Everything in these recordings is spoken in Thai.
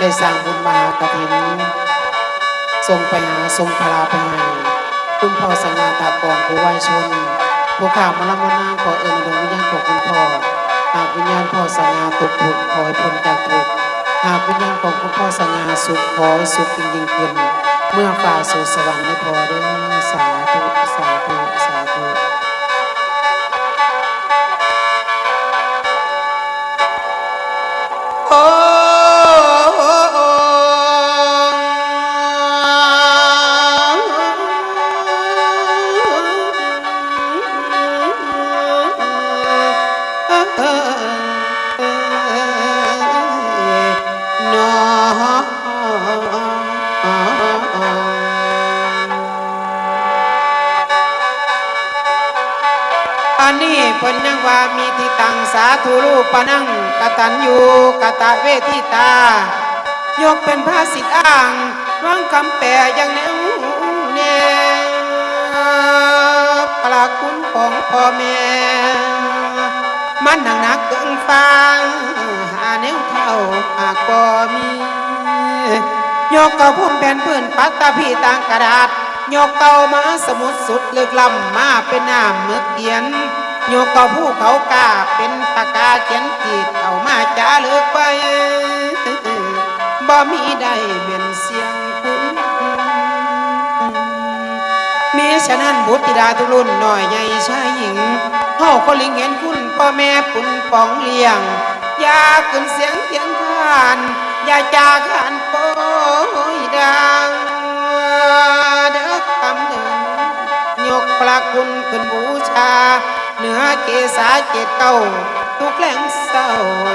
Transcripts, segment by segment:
ได้สร้างบุญมหากฐินทรงไปหาทรงพลาไปให้คุณพ่อสง่าตากองผู้ไหวชนผู้ข่าวมาลำมนางขอเอิญดวงวิญญาณของคุณพ่อหากวิญญาณพ่อสง่าตกทุกขอให้พ้นจากทุกข์หากวิญญาณของคุณพ่อสง่าสุขขอให้สุขยิ่งยิ่งขึ้น เมื่อฝ่าสู่สวรรค์ได้พอเด้อสาธุสาธุสาธุ อันนี้เพิ่นยังว่ามีที่ตังสาธุรูปะนังกตัญญูกตะเวทิตา ยกเป็นภาษิตอ้างวางคำแปลอย่างแนวแนปลาคุณของพ่อแม่ มันหนักหนักเกินฟังหาแนวเท่าหากบ่มี ยกก่าพุ่มแผ่นพื้นปัตตาพีต่างกระดาษ ยกเก่ามาสมุดสุดลึกลำมาเป็นน้ำมึกเขียนโยกเก่าผู้เขาก้าเป็นปากกาเขียนขีดเอามาจาเลือกไปบ่มีได้เป็นเสียงคุณมีฉะนั้นบุตรธิดาทุรุ่นหน่อยใหญ่ชายหญิงเฮาคนลิงเห็นคุณพ่อแม่ปุ่นปองเลี้ยง อย่าขึ้นเสียงเทียงทาน อย่าจากขันโป ระคุณขึ้นบูชา เหนือเกษาเจตเก้าทุกแหล่งเศร้า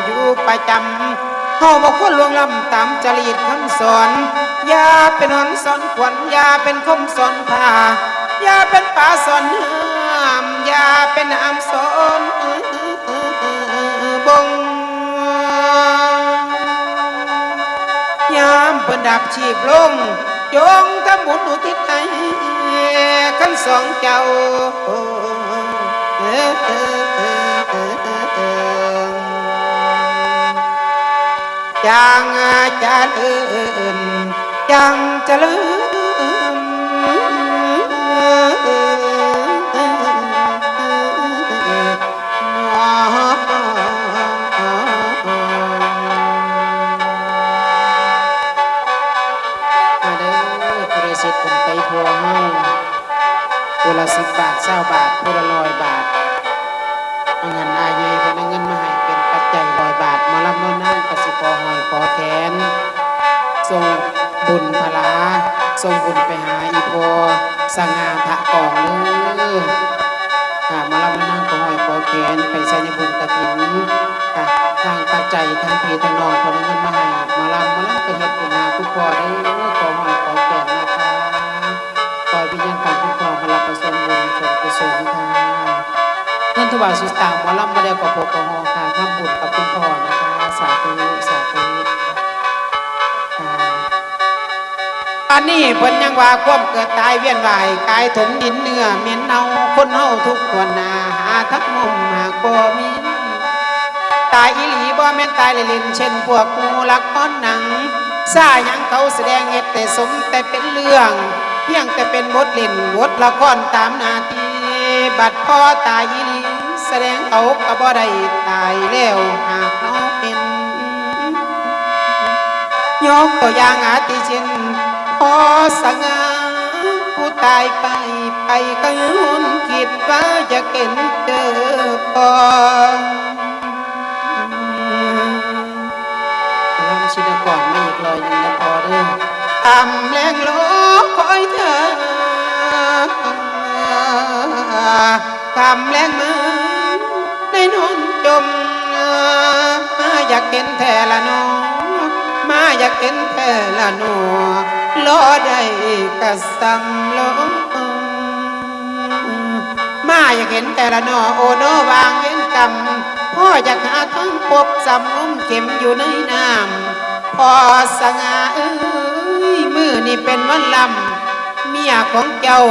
อยู่ประจำเฮาบอกคนลวงล้ำตามจริตคำสอนอย่าเป็นหอนสอนขวัญอย่าเป็นคมสอนผ้าอย่าเป็นป่าสอนเนื้อมอย่าเป็นน้ำสอนบงยามเพิ่นดับชีพลงจงทำบุญอุทิศให้ ขันสองเจ้าจังจะเลื่นจังจะลืมาเด้อผู้ใดสิทธิ์คนไปพัวเฮา ผู้ละสิบบาทเศร้าบาทผู้ละร้อยบาทเอาเงินอายใหญ่เพิ่นเอาเงินมาให้เป็นปัจจัยร้อยบาทมารับโน่นนั่นกสิกอหอยขอแขนส่งบุญพลาส่งบุญไปหาอีพอสง่าพระกองเด้อค่ะมารับโน่นนั่นขอหอยขอแขนไปใส่ในบุญกระถินค่ะทางปัจจัยทางพี่ทางนองคนเอาเงินมาให้ันนี้เพิ่นยังว่าความเกิดตายเวียนว่ายกายถมดินเนื้อเหม็นเน่าคนเฮาทุกคนหนาหาทักมุมหากบ่มีตายอีหลีบ่แม่นตายเล่นเช่นพวกงูลักอ้อนหนังซาหยังเขาแสดงเฮ็ดแต่สมแต่เป็นเรื่องเพียงแต่เป็นบทเล่นบทละครตามนาทีบัดพ่อตายอีหลีแสดงเขาก็บ่ได้ตายแล้วหากน้องเป็นยกตัวอย่างอาทิเช่น พอสง่าผู้ตายไปไปก็ยุนคิดว่าจะเห็นเจอพอลำชินก่อนไม่อีกลอยหนึ่งนะพอเด้อทำแรงโลกคอยเธอทำแรงมือได้นอนจมมาอยากเห็นแท่ละน้องมาอยากเห็นแท่ละหนัว รอได้กะสำลงมาอยากเห็นแต่ละหนอโอโนวางเว้นกรรมพ่ออยากหาทั้งปบสำอุ้มเข็มอยู่ในน้ำพอสง่าเอ้ยมือนี่เป็นวันลำเมียของเจ้า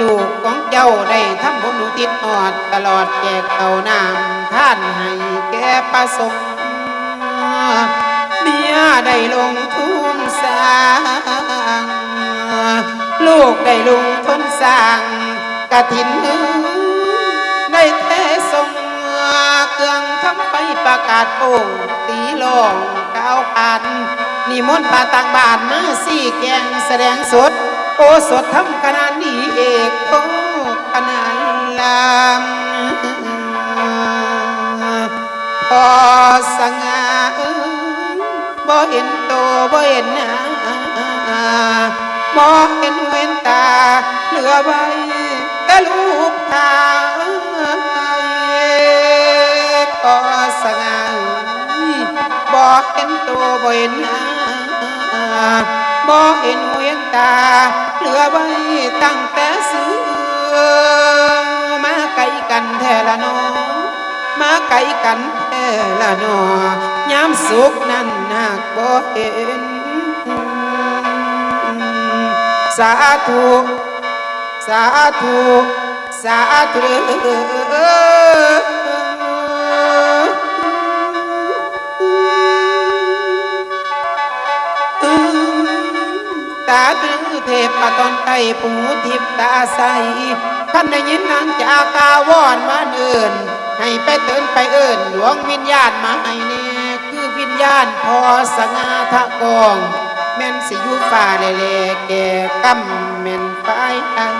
ลูกของเจ้าได้ทำบุญอุทิศออดตลอดแจกเอาน้ำท่านให้แก่ประสงค์ ได้ลงทุนสร้างลูกได้ลงทุนสร้างกระถินได้เทส่งเครื่องทำไฟประกาศโป่งตีลองเก้าพันนิมนต์พาต่างบานมาสี่แกงแสดงสด โอสดทำขนาดนี้เอกโอขนาดลำพอสง บ่เห็นโตบ่เห็นหน้ามองเห็นเว้นตา เหลือไว้แต่ลูกทาก็สง่าบอกเห็นตัวบ่เห็นหน้าบอกเห็นเว้นตา เหลือไว้ตั้งแต่ซื้อมาไกลกันแท้ละน้องมาไกลกัน ละนอยามสุขนั้นนักบ่เห็น สาธุ สาธุ สาธุตาตรึเทพปะตอนไตปูทิพตาใสท่านได้ยินนางจากาวอนมาเดิน ให้ไปเตือนไปเอิญหลวงวิญญาณมาให้แน่คือวิญญาณพอสงาทะกอง แม่นสิอยู่ฟ้าเลเลแก่กำแม่นไปอัง